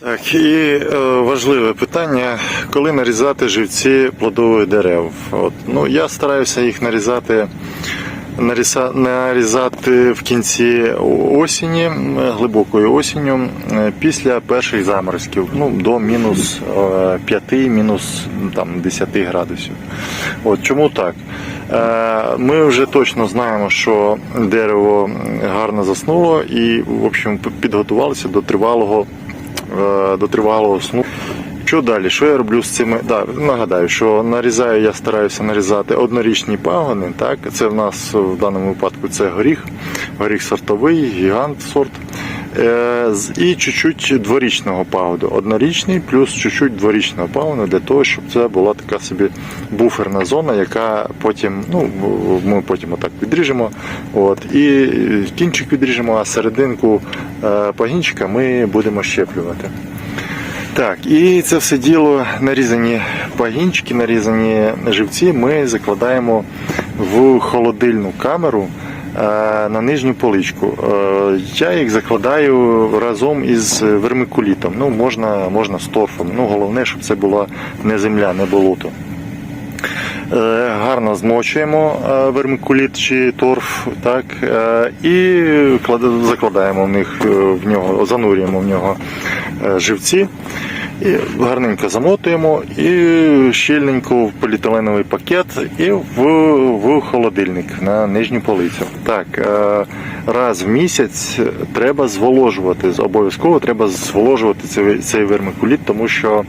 Так, і е, важливе питання, коли нарізати живці плодових дерев. От, ну, я стараюся їх нарізати, наріза, нарізати в кінці осені, глибокою осінню, е, після перших заморозків, ну, до мінус 5, мінус м, там, 10 градусів. От, чому так? Е, Ми вже точно знаємо, що дерево гарно заснуло і, в общем, підготувалися до тривалого е, до тривалого сну. Що далі? Що я роблю з цими? Да, нагадаю, що нарізаю, я стараюся нарізати однорічні пагони. Так? Це в нас в даному випадку це горіх, горіх сортовий, гігант сорт. Е, І чуть-чуть дворічного пагоду. Однорічний плюс чуть-чуть дворічного пагону для того, щоб це була така собі буферна зона, яка потім, ну, ми потім отак відріжемо. От, і кінчик відріжемо, а серединку е, пагінчика ми будемо щеплювати. Так, і це все діло нарізані пагінчики, нарізані живці ми закладаємо в холодильну камеру на нижню поличку. Е, Я їх закладаю разом із вермикулітом. Ну, можна, можна з торфом. Ну, головне, щоб це була не земля, не болото. Е, Гарно змочуємо е, вермикуліт чи торф, так, е, і закладаємо в них е, в нього, занурюємо в нього е, живці. І гарненько замотуємо і щільненько в поліетиленовий пакет і в, в холодильник на нижню полицю. Так, е, раз в місяць треба зволожувати. Обов'язково треба зволожувати цей, цей вермикуліт, тому що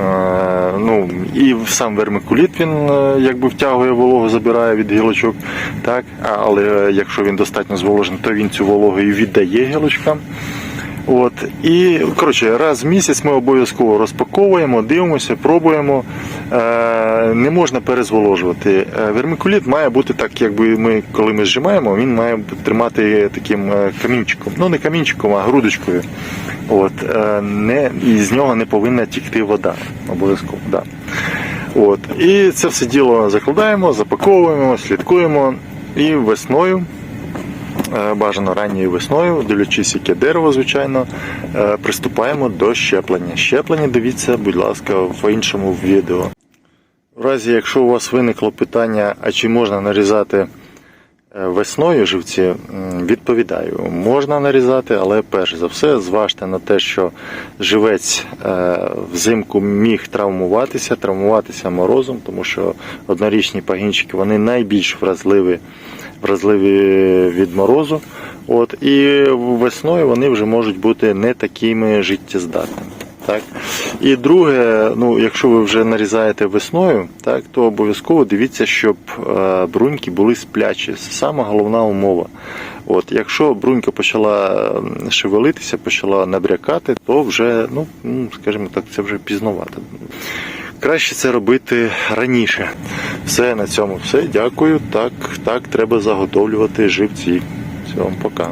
Е, ну, і сам вермикуліт він е, якби втягує вологу, забирає від гілочок, так? Але якщо він достатньо зволожений, то він цю вологу і віддає гілочкам. От. І коротше, раз в місяць ми обов'язково розпаковуємо, дивимося, пробуємо. Е, не можна перезволожувати. Е, Вермикуліт має бути так, якби ми, коли ми зжимаємо, він має тримати таким е, камінчиком. Ну не камінчиком, а грудочкою. От, е, не, і з нього не повинна тікти вода. Обов'язково. Да. От. І це все діло закладаємо, запаковуємо, слідкуємо. І весною бажано ранньою весною, дивлячись, яке дерево, звичайно, е, приступаємо до щеплення. Щеплення дивіться, будь ласка, в іншому відео. В разі, якщо у вас виникло питання, а чи можна нарізати е, весною живці, відповідаю, можна нарізати, але перш за все зважте на те, що живець е, взимку міг травмуватися, травмуватися морозом, тому що однорічні пагінчики вони найбільш вразливі вразливі від морозу. От, і весною вони вже можуть бути не такими життєздатними. Так? І друге, ну, якщо ви вже нарізаєте весною, так, то обов'язково дивіться, щоб е, бруньки були сплячі. Це сама головна умова. От, якщо брунька почала шевелитися, почала набрякати, то вже, ну, скажімо так, це вже пізновато. Краще це робити раніше. Все на цьому все. Дякую. Так, так треба заготовлювати живці. Всього, пока.